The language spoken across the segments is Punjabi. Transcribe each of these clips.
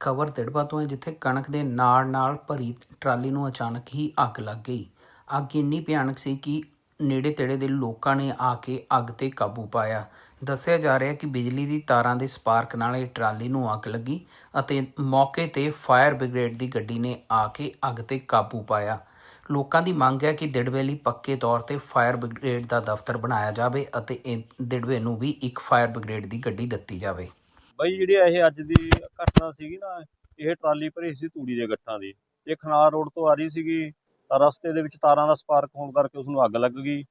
ਖਬਰ ਤਿੜਪਾ ਤੋਂ ਹੈ, ਜਿੱਥੇ ਕਣਕ ਦੇ ਨਾਲ-ਨਾਲ ਭਰੀ ਟਰਾਲੀ ਨੂੰ ਅਚਾਨਕ ਹੀ ਅੱਗ ਲੱਗ ਗਈ। ਅੱਗ ਇੰਨੀ ਭਿਆਨਕ ਸੀ ਕਿ ਨੇੜੇ ਤੇੜੇ ਦੇ ਲੋਕਾਂ ਨੇ ਆ ਕੇ ਅੱਗ ਤੇ ਕਾਬੂ ਪਾਇਆ। ਦੱਸਿਆ ਜਾ ਰਿਹਾ ਹੈ ਕਿ ਬਿਜਲੀ ਦੀ ਤਾਰਾਂ ਦੇ ਸਪਾਰਕ ਨਾਲ ਇਹ ਟਰਾਲੀ ਨੂੰ ਅੱਗ ਲੱਗੀ ਅਤੇ ਮੌਕੇ ਤੇ ਫਾਇਰ ਬ੍ਰਿਗੇਡ ਦੀ ਗੱਡੀ ਨੇ ਆ ਕੇ ਅੱਗ ਤੇ ਕਾਬੂ ਪਾਇਆ। ਲੋਕਾਂ ਦੀ ਮੰਗ ਹੈ ਕਿ ਦਿੜਵੇ ਲਈ ਪੱਕੇ ਤੌਰ ਤੇ ਫਾਇਰ ਬ੍ਰਿਗੇਡ ਦਾ ਦਫ਼ਤਰ ਬਣਾਇਆ ਜਾਵੇ ਅਤੇ ਇਹ ਦਿੜਵੇ ਨੂੰ ਵੀ ਇੱਕ ਫਾਇਰ ਬ੍ਰਿਗੇਡ ਦੀ ਗੱਡੀ ਦਿੱਤੀ ਜਾਵੇ। ਬਾਈ ਜਿਹੜੀ ਇਹ ਅੱਜ ਦੀ ਘਟਨਾ ਸੀਗੀ ਨਾ, ਇਹ ਟਰਾਲੀ ਭਰੀ ਸੀ ਤੂੜੀ ਦੇ ਗੱਠਾਂ ਦੀ। ਇਹ ਖਨਾਰ ਰੋਡ ਤੋਂ ਆ ਰਹੀ ਸੀਗੀ, ਤਾਂ ਰਸਤੇ ਦੇ ਵਿੱਚ ਤਾਰਾਂ ਦਾ ਸਪਾਰਕ ਹੋਣ ਕਰਕੇ ਉਸ ਨੂੰ ਅੱਗ ਲੱਗ ਗਈ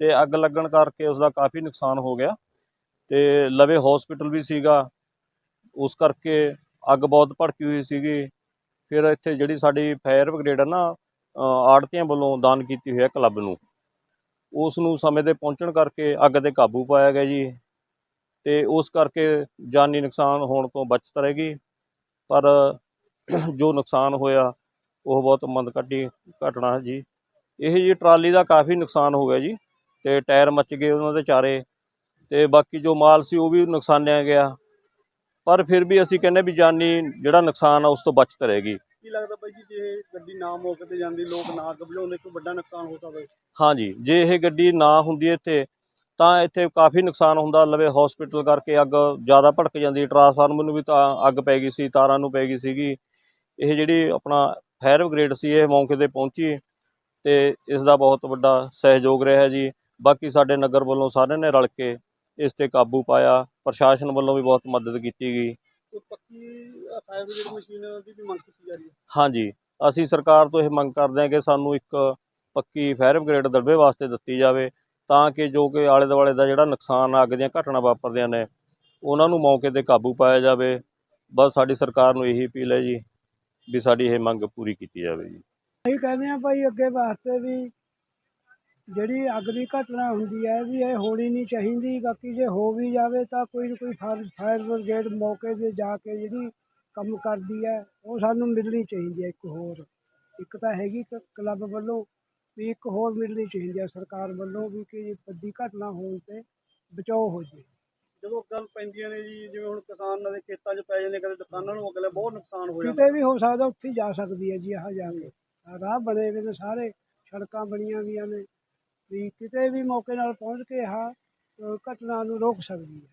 ਤੇ ਅੱਗ ਲੱਗਣ ਕਰਕੇ ਉਸ ਦਾ ਕਾਫੀ ਨੁਕਸਾਨ ਹੋ ਗਿਆ ਤੇ ਲਵੇ ਹਸਪੀਟਲ ਵੀ ਸੀਗਾ। ਉਸ ਕਰਕੇ ਅੱਗ ਬਹੁਤ ਭੜਕੀ ਹੋਈ ਸੀਗੀ। ਫਿਰ ਇੱਥੇ ਜਿਹੜੀ ਸਾਡੀ ਫਾਇਰ ਬ੍ਰਿਗੇਡ ਹੈ ਨਾ ਆੜਤੀਆਂ ਵੱਲੋਂ ਦਾਨ ਕੀਤੀ ਹੋਈ ਹੈ ਕਲੱਬ ਨੂੰ। ਉਸ ਨੂੰ ਸਮੇਂ 'ਤੇ ਪਹੁੰਚਣ ਕਰਕੇ ਅੱਗ ਤੇ ਕਾਬੂ ਪਾਇਆ ਗਿਆ ਜੀ। ਤੇ ਉਸ ਕਰਕੇ ਜਾਨੀ ਨੁਕਸਾਨ ਹੋਣ ਤੋਂ ਬਚਤ ਰਹੇਗੀ ਪਰ ਜੋ ਨੁਕਸਾਨ ਹੋਇਆ ਉਹ ਬਹੁਤ ਮੰਦਕੱਟੀ ਘਟਨਾ ਹੈ ਜੀ। ਇਹ ਜੀ ਟਰਾਲੀ ਦਾ ਕਾਫੀ ਨੁਕਸਾਨ ਹੋ ਗਿਆ ਜੀ ਤੇ ਟਾਇਰ ਮੱਚ ਗਏ ਉਹਨਾਂ ਦੇ ਚਾਰੇ ਤੇ ਬਾਕੀ ਜੋ ਮਾਲ ਸੀ ਉਹ ਵੀ ਨੁਕਸਾਨਿਆ ਗਿਆ। ਪਰ ਫਿਰ ਵੀ ਅਸੀਂ ਕਹਿੰਦੇ ਵੀ ਜਾਨੀ ਜਿਹੜਾ ਨੁਕਸਾਨ ਆ ਉਸ ਤੋਂ ਬਚਤ ਰਹੇਗੀ ਕੀ ਲੱਗਦਾ ਬਾਈ ਜੀ ਜੇ ਇਹ ਗੱਡੀ ਨਾ ਮੌਕੇ ਤੇ ਜਾਂਦੀ ਲੋਕ ਨਾ ਅੱਗ ਬੁਝਾਉਂਦੇ ਕੋਈ ਵੱਡਾ ਨੁਕਸਾਨ ਹੋ ਸਕਦਾ ਹਾਂਜੀ ਜੇ ਇਹ ਗੱਡੀ ਨਾ ਹੁੰਦੀ ਇੱਥੇ ਤਾਂ ਇੱਥੇ ਕਾਫੀ ਨੁਕਸਾਨ ਹੁੰਦਾ ਲਵੇ ਹਸਪੀਟਲ ਕਰਕੇ ਅੱਗ ਜ਼ਿਆਦਾ ਭੜਕ ਜਾਂਦੀ ਟਰਾਂਸਫਾਰਮਰ ਨੂੰ ਵੀ ਤਾਂ ਅੱਗ ਪੈ ਗਈ ਸੀ ਤਾਰਾਂ ਨੂੰ ਪੈ ਗਈ ਸੀਗੀ। ਇਹ ਜਿਹੜੀ ਆਪਣਾ ਫਾਇਰ ਬ੍ਰਿਗੇਡ ਸੀ ਇਹ ਮੌਕੇ ਤੇ ਪਹੁੰਚੀ ਤੇ ਇਸ ਦਾ ਬਹੁਤ ਵੱਡਾ ਸਹਿਯੋਗ ਰਿਹਾ ਜੀ। ਬਾਕੀ ਸਾਡੇ ਨਗਰ ਵੱਲੋਂ ਸਾਰਿਆਂ ਨੇ ਰਲ ਕੇ ਇਸ ਤੇ ਕਾਬੂ ਪਾਇਆ ਪ੍ਰਸ਼ਾਸਨ ਵੱਲੋਂ ਵੀ ਬਹੁਤ ਮਦਦ ਕੀਤੀ ਗਈ। ਹਾਂਜੀ ਅਸੀਂ ਸਰਕਾਰ ਤੋਂ ਇਹ ਮੰਗ ਕਰਦੇ ਹਾਂ ਕਿ ਸਾਨੂੰ ਇੱਕ ਪੱਕੀ ਫਾਇਰ ਬ੍ਰਿਗੇਡ ਦੜਬੇ ਵਾਸਤੇ ਦਿੱਤੀ ਜਾਵੇ। ਤਾਂ ਕਿ ਜੋ ਕਿ ਆਲੇ ਦੁਆਲੇ ਦਾ ਜਿਹੜਾ ਨੁਕਸਾਨ ਅੱਗ ਦੀਆਂ ਘਟਨਾ ਵਾਪਰਦੀਆਂ ਨੇ, ਉਹਨਾਂ ਨੂੰ ਮੌਕੇ ਤੇ ਕਾਬੂ ਪਾਇਆ ਜਾਵੇ। ਬਸ ਸਾਡੀ ਸਰਕਾਰ ਨੂੰ ਇਹੀ ਅਪੀਲ ਹੈ ਜੀ ਵੀ ਸਾਡੀ ਇਹ ਮੰਗ ਪੂਰੀ ਕੀਤੀ ਜਾਵੇ ਜੀ। ਅਸੀਂ ਕਹਿੰਦੇ ਆ ਭਾਈ ਅੱਗੇ ਵਾਸਤੇ ਵੀ ਜਿਹੜੀ ਅੱਗ ਦੀ ਘਟਨਾ ਹੁੰਦੀ ਹੈ ਵੀ ਇਹ ਹੋਣੀ ਨਹੀਂ ਚਾਹੀਦੀ, ਬਾਕੀ ਜੇ ਹੋ ਵੀ ਜਾਵੇ ਤਾਂ ਕੋਈ ਨਾ ਕੋਈ ਫਾਇਰ ਫਾਇਰ ਬ੍ਰਿਗੇਡ ਮੌਕੇ 'ਤੇ ਜਾ ਕੇ ਜਿਹੜੀ ਕੰਮ ਕਰਦੀ ਹੈ, ਉਹ ਸਾਨੂੰ ਮਿਲਣੀ ਚਾਹੀਦੀ ਹੈ ਇੱਕ ਹੋਰ। ਇੱਕ ਤਾਂ ਹੈਗੀ ਕਲੱਬ ਵੱਲੋਂ ਵੀ ਇੱਕ ਹੋਰ ਮਿਲਣੀ ਚਾਹੀਦੀ ਹੈ ਸਰਕਾਰ ਵੱਲੋਂ ਵੀ ਕਿ ਵੱਡੀ ਘਟਨਾ ਹੋਣ 'ਤੇ ਬਚਾਓ ਹੋ ਜੇ। ਜਦੋਂ ਗੱਲ ਪੈਂਦੀਆਂ ਨੇ ਜੀ ਜਿਵੇਂ ਹੁਣ ਕਿਸਾਨਾਂ ਦੇ ਖੇਤਾਂ 'ਚ ਪੈ ਜਾਂਦੇ ਕਦੇ ਦੁਕਾਨਾਂ ਨੂੰ ਅੱਗ ਲੱਗ ਬਹੁਤ ਨੁਕਸਾਨ ਹੋ ਜਾਂਦਾ। ਕਿਤੇ ਵੀ ਹੋ ਸਕਦਾ ਉੱਥੇ ਜਾ ਸਕਦੀ ਹੈ ਜੀ ਆਹ ਜਾ ਕੇ। ਰਾਹ ਬਣੇ ਹੋਏ ਨੇ ਸਾਰੇ ਸੜਕਾਂ ਬਣੀਆਂ ਹੋਈਆਂ ਨੇ। ਵੀ ਕਿਤੇ ਵੀ ਮੌਕੇ ਨਾਲ ਪਹੁੰਚ ਕੇ ਆਹ ਘਟਨਾ ਨੂੰ ਰੋਕ ਸਕਦੀ ਹੈ।